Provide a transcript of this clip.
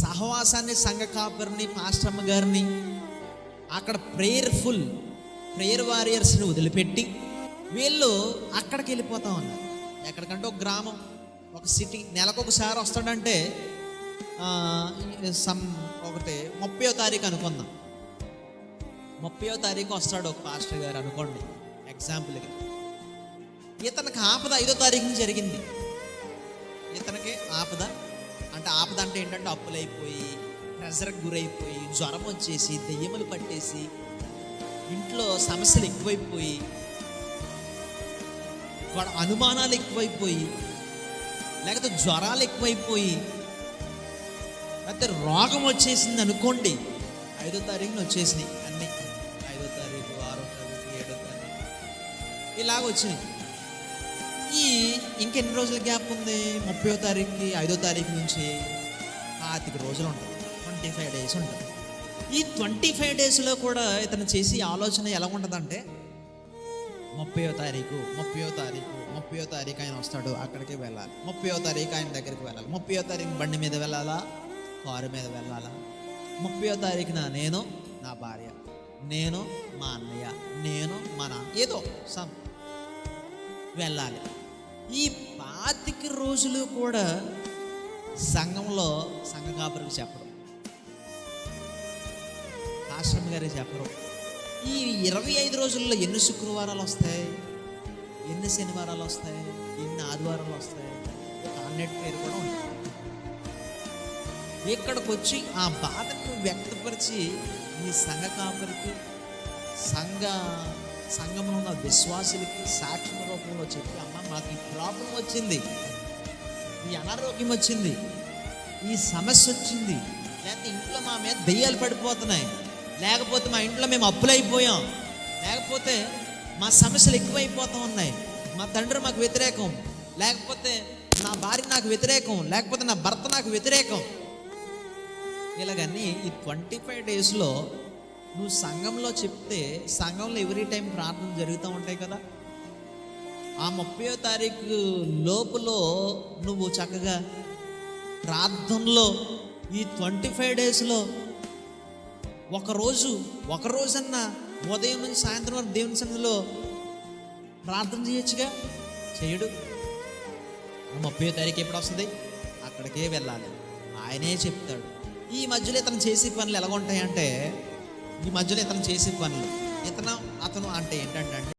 సహవాసాన్ని సంఘ కాపర్ని పాస్టమ్మ గారిని అక్కడ ప్రేయర్ఫుల్ ప్రేయర్ వారియర్స్ని వదిలిపెట్టి వీళ్ళు అక్కడికి వెళ్ళిపోతా ఉన్నారు. ఎక్కడికంటే ఒక గ్రామం ఒక సిటీ నెలకొకసారి వస్తాడంటే సమ్ ఒకటి ముప్పయో తారీఖు అనుకుందాం. ముప్పయో తారీఖు వస్తాడు ఒక పాస్టర్ గారు అనుకోండి ఎగ్జాంపుల్కి ఇతనికి ఆపద ఐదో తారీఖున జరిగింది. ఇతనికి ఆపద అంటే ఆపద అంటే ఏంటంటే అప్పులైపోయి ప్రెషర్కి గురైపోయి జ్వరం వచ్చేసి దెయ్యములు పట్టేసి ఇంట్లో సమస్యలు ఎక్కువైపోయి అనుమానాలు ఎక్కువైపోయి లేకపోతే జ్వరాలు ఎక్కువైపోయి లేకపోతే రోగం వచ్చేసింది అనుకోండి ఐదో తారీఖున వచ్చేసినాయి అన్నీ. ఐదో తారీఖు ఆరో తారీఖు ఏడో తారీఖు. ఇలాగ వచ్చినాయి. ఈ ఇంకెన్ని రోజుల గ్యాప్ ఉంది? ముప్పయో తారీఖుకి ఐదో తారీఖు నుంచి? పాతిక రోజులు ఉంటుంది ట్వంటీ ఫైవ్ డేస్ ఉంటుంది. ఈ ట్వంటీ ఫైవ్ డేస్లో కూడా ఇతను చేసి ఆలోచన ఎలా ఉంటుందంటే ముప్పయో తారీఖు ముప్పయో తారీఖు ముప్పయో తారీఖు ఆయన వస్తాడు అక్కడికి వెళ్ళాలి. ముప్పయో తారీఖు ఆయన దగ్గరికి వెళ్ళాలి. ముప్పయో తారీఖు బండి మీద వెళ్ళాలా? కారు మీద వెళ్ళాలా? ముప్పయో తారీఖున నేను నా భార్య నేను మా అన్నయ్య నేను మా నాన్న ఏదో సమ్ వెళ్ళాలి. ఈ పాతిక రోజులు కూడా సంఘంలో సంఘ కాపురికి చెప్పడం ఆశ్రమ గారే చెప్పరు. ఈ ఇరవై ఐదు రోజుల్లో ఎన్ని శుక్రవారాలు వస్తాయి? ఎన్ని శనివారాలు వస్తాయి? ఎన్ని ఆదివారాలు వస్తాయి? ఒక పేరు కూడా ఉంటుంది. ఇక్కడికి వచ్చి ఆ బాధను వ్యక్తపరిచి ఈ సంఘ కాపరికి సంఘ సంఘంలో ఉన్న విశ్వాసులకి సాక్ష్యం రూపంలో చెప్పి అమ్మ మాకు ఈ ప్రాబ్లం వచ్చింది. ఈ అనారోగ్యం వచ్చింది. ఈ సమస్య వచ్చింది. లేకపోతే ఇంట్లో మా మీద దెయ్యాలు పడిపోతున్నాయి. లేకపోతే మా ఇంట్లో మేము అప్పులైపోయాం. లేకపోతే మా సమస్యలు ఎక్కువైపోతూ ఉన్నాయి. మా తండ్రి మాకు వ్యతిరేకం. లేకపోతే నా భార్య నాకు వ్యతిరేకం. లేకపోతే నా భర్త నాకు వ్యతిరేకం. ఇలాగన్నీ ఈ ట్వంటీ ఫైవ్ డేస్లో నువ్వు సంఘంలో చెప్తే సంఘంలో ఎవ్రీ టైం ప్రార్థన జరుగుతూ ఉంటాయి కదా? ఆ ముప్పయో తారీఖు లోపులో నువ్వు చక్కగా ప్రార్థనలో ఈ ట్వంటీ ఫైవ్ డేస్లో ఒకరోజు ఒక రోజన్నా ఉదయం నుంచి సాయంత్రం వరకు దేవుని సన్నిధిలో ప్రార్థన చేయొచ్చుగా? చేయడు ముప్పై తారీఖు ఎప్పుడు వస్తుంది? అక్కడికే వెళ్ళాలి. ఆయనే చెప్తాడు. ఈ మధ్యలో ఇతను చేసే పనులు ఎలా ఉంటాయంటే ఈ మధ్యలో ఇతను చేసే పనులు. ఇతను అతను అంటే ఏంటంటే